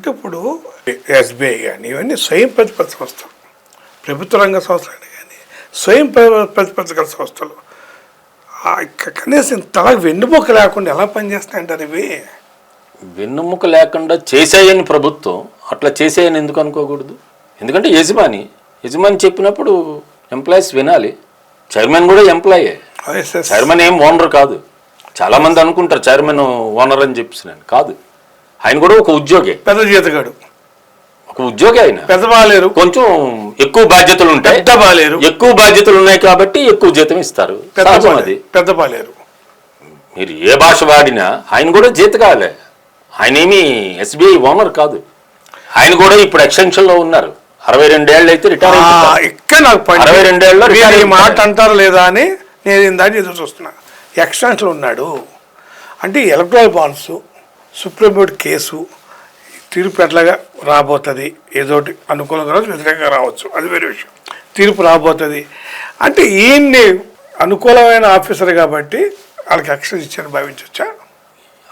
అంటే ఇప్పుడు ఎస్బీఐ కానీ ఇవన్నీ స్వయం ప్రతిపత్తి సంస్థలు. ప్రభుత్వ రంగ సంస్థలు కానీ స్వయం ప్ర- ప్రతిపత్తి గల సంస్థలు. కనీసం తలకు వెన్నుముక లేకుండా ఎలా పనిచేస్తాయంటారు ఇవి వెన్నుముక లేకుండా చేసేయని ప్రభుత్వం అట్లా చేసేయని ఎందుకు అనుకోకూడదు? ఎందుకంటే యజమాని యజమాని చెప్పినప్పుడు ఎంప్లాయీస్ వినాలి. చైర్మన్ కూడా ఎంప్లాయే చైర్మన్ ఏం ఓనర్ కాదు. చాలా మంది అనుకుంటారు చైర్మన్ ఓనర్ అని చెప్పేసి కాదు. ఆయన కూడా ఒక ఉద్యోగి. పెద్ద జీతగాడు. ఒక ఉద్యోగి ఆయన. పెద్ద బాలేరు. కొంచెం ఎక్కువ బాధ్యతలు ఉంటాయి. పెద్ద బాలేరు. ఎక్కువ బాధ్యతలు ఉన్నాయి కాబట్టి ఎక్కువ జీతం ఇస్తారు. పెద్ద అది. బాలేరు. మీరు ఏ భాష వాడినా ఆయన కూడా జీతకాలే ఆయన ఏమి ఎస్బీఐ ఓనర్ కాదు. ఆయన కూడా ఇప్పుడు ఎక్స్టెన్షన్లో ఉన్నారు. అరవై రెండేళ్ళు అయితే రిటైర్ ఇక్కడ నాకు అరవై రిటైర్ ఈ మాట. అంటారు లేదా అని నేను ఇందాక ఎదురు చూస్తున్నా. ఎక్స్టెన్షన్ ఉన్నాడు. అంటే ఎలక్ట్రల్ బాండ్స్ సుప్రీంకోర్టు కేసు తీర్పు ఎట్లాగా రాబోతుంది? ఏదోటి అనుకూలంగా రావచ్చు వ్యతిరేకంగా రావచ్చు. అది వేరే విషయం. తీర్పు రాబోతుంది. అంటే ఈయన్ని అనుకూలమైన ఆఫీసర్ కాబట్టి వాళ్ళకి ఎక్స్టెన్స్ ఇచ్చారని భావించవచ్చా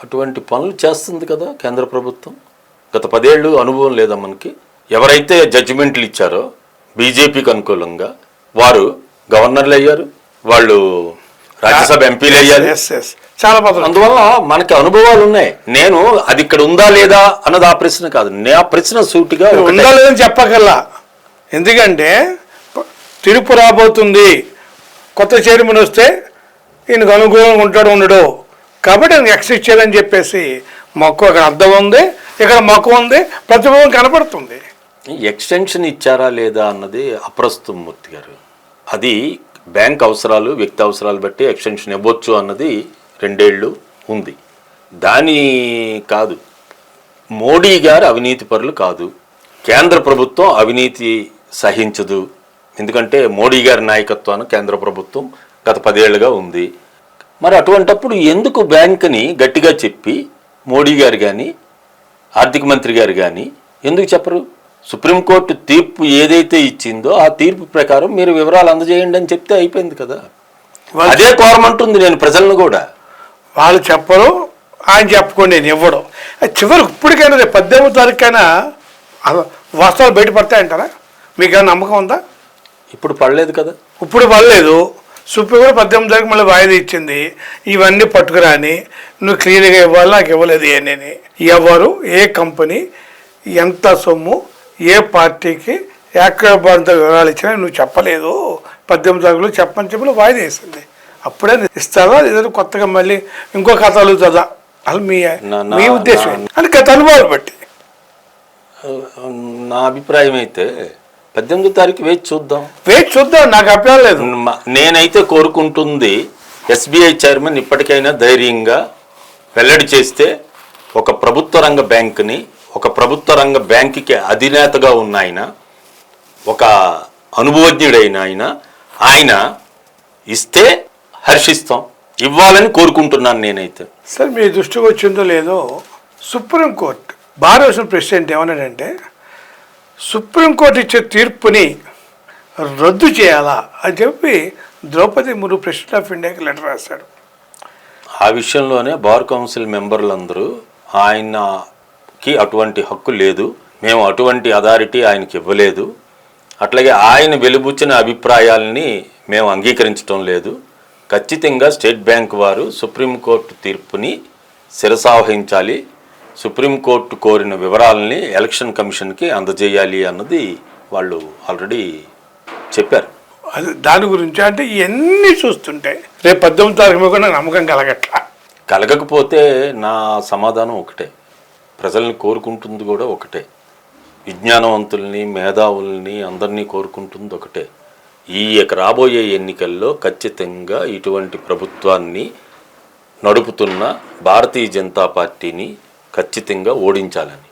అటువంటి పనులు చేస్తుంది కదా కేంద్ర ప్రభుత్వం. గత పదేళ్ళు అనుభవం లేదా మనకి. ఎవరైతే జడ్జిమెంట్లు ఇచ్చారో బీజేపీకి అనుకూలంగా వారు గవర్నర్లు అయ్యారు వాళ్ళు రాజ్యసభ ఎంపీలు అయ్యారు. ఎస్ ఎస్ చాలా పద్ధతి అందువల్ల మనకి అనుభవాలు ఉన్నాయి. నేను అది ఇక్కడ ఉందా లేదా అన్నది ఆ ప్రశ్న కాదు. నేను ఆ ప్రశ్న సూటిగా. ఉందా లేదని చెప్పగల ఎందుకంటే తీర్పు రాబోతుంది. కొత్త చైర్మన్ వస్తే ఈయనకు అనుకూలంగా ఉంటాడు ఉండడు. కాబట్టి ఆయన ఎక్స్ ఇచ్చారని చెప్పేసి మొక్కు అక్కడ అర్థం ఉంది. ఇక్కడ మొక్కు ఉంది. ప్రతిభం కనపడుతుంది. ఎక్స్టెన్షన్ ఇచ్చారా లేదా అన్నది అప్రస్తుతం మూర్తి గారు. అది బ్యాంక్ అవసరాలు వ్యక్తి అవసరాలు బట్టి ఎక్స్టెన్షన్ ఇవ్వచ్చు అన్నది రెండేళ్ళు ఉంది. దాని కాదు. మోడీ గారు అవినీతి పరులు కాదు. కేంద్ర ప్రభుత్వం అవినీతి సహించదు. ఎందుకంటే మోడీ గారి నాయకత్వాన్ని కేంద్ర ప్రభుత్వం గత పదేళ్ళుగా ఉంది. మరి అటువంటప్పుడు ఎందుకు బ్యాంకుని గట్టిగా చెప్పి మోడీ గారు కానీ ఆర్థిక మంత్రి గారు కానీ ఎందుకు చెప్పరు? సుప్రీంకోర్టు తీర్పు ఏదైతే ఇచ్చిందో ఆ తీర్పు ప్రకారం మీరు వివరాలు అందజేయండి అని చెప్తే అయిపోయింది కదా. అదే కోరమంటుంది నేను ప్రజలను కూడా. వాళ్ళు చెప్పరు ఆయన చెప్పుకోండి నేను ఇవ్వడం. చివరికి ఇప్పటికైనా రేపు పద్దెనిమిది తారీఖుకైనా వాస్తవాలు బయటపడతాయంటారా? మీకు ఏమైనా నమ్మకం ఉందా? ఇప్పుడు పడలేదు కదా. ఇప్పుడు పర్లేదు సుప్రీం కూడా పద్దెనిమిది తారీఖు మళ్ళీ వాయిదా ఇచ్చింది. ఇవన్నీ పట్టుకురాని నువ్వు క్లియర్గా ఇవ్వాలి నాకు ఇవ్వలేదు అని ఎవరు ఏ కంపెనీ ఎంత సొమ్ము ఏ పార్టీకి ఏకబంధ వివరాలు ఇచ్చినా నువ్వు చెప్పలేదు. పద్దెనిమిది తారీఖులో చెప్పని చెప్పి వాయిదా వేసింది. అప్పుడే ఇస్తావా? లేదంటే కొత్తగా మళ్ళీ ఇంకో కథ అడుగుతుందా అసలు మీ మీ ఉద్దేశం? అని గత అనుభవాలు బట్టి. నా అభిప్రాయం అయితే పద్దెనిమిదో తారీఖు వేచి చూద్దాం. వేచి చూద్దాం నాకు అభిప్రాయం లేదు. నేనైతే కోరుకుంటుంది ఎస్బీఐ చైర్మన్ ఇప్పటికైనా ధైర్యంగా వెల్లడి చేస్తే ఒక ప్రభుత్వ రంగ బ్యాంకుని ఒక ప్రభుత్వ రంగ బ్యాంకుకి అధినేతగా ఉన్న ఆయన ఒక అనుభవజ్ఞుడైన ఆయన ఆయన ఇస్తే హర్షిస్తాం. ఇవ్వాలని కోరుకుంటున్నాను నేనైతే. సార్ మీ దృష్టికి వచ్చిందో లేదో సుప్రీంకోర్టు భారత ప్రెసిడెంట్ ఏమన్నాడంటే సుప్రీంకోర్టు ఇచ్చే తీర్పుని రద్దు చేయాలా అని చెప్పి ద్రౌపది ముర్ము ప్రెసిడెంట్ ఆఫ్ ఇండియాకి లెటర్ రాశాడు ఆ విషయంలోనే బార్ కౌన్సిల్ మెంబర్లందరూ ఆయనకి అటువంటి హక్కు లేదు మేము అటువంటి అథారిటీ ఆయనకి ఇవ్వలేదు అట్లాగే ఆయన వెలుబుచ్చిన అభిప్రాయాలని మేము అంగీకరించడం లేదు. ఖచ్చితంగా స్టేట్ బ్యాంక్ వారు సుప్రీంకోర్టు తీర్పుని శిరసావహించాలి. సుప్రీంకోర్టు కోరిన వివరాలని ఎలక్షన్ కమిషన్కి అందజేయాలి అన్నది వాళ్ళు ఆల్రెడీ చెప్పారు. అది దాని గురించి అంటే ఇవన్నీ చూస్తుంటే రేపు పద్దెనిమిది తారీఖు కూడా నమ్మకం కలగట్లా. కలగకపోతే నా సమాధానం ఒకటే. ప్రజల్ని కోరుకుంటుంది కూడా ఒకటే. విజ్ఞానవంతుల్ని మేధావుల్ని అందరినీ కోరుకుంటుంది ఒకటే. ఈ రాబోయే ఎన్నికల్లో ఖచ్చితంగా ఇటువంటి ప్రభుత్వాన్ని నడుపుతున్న భారతీయ జనతా పార్టీని ఖచ్చితంగా ఓడించాలని.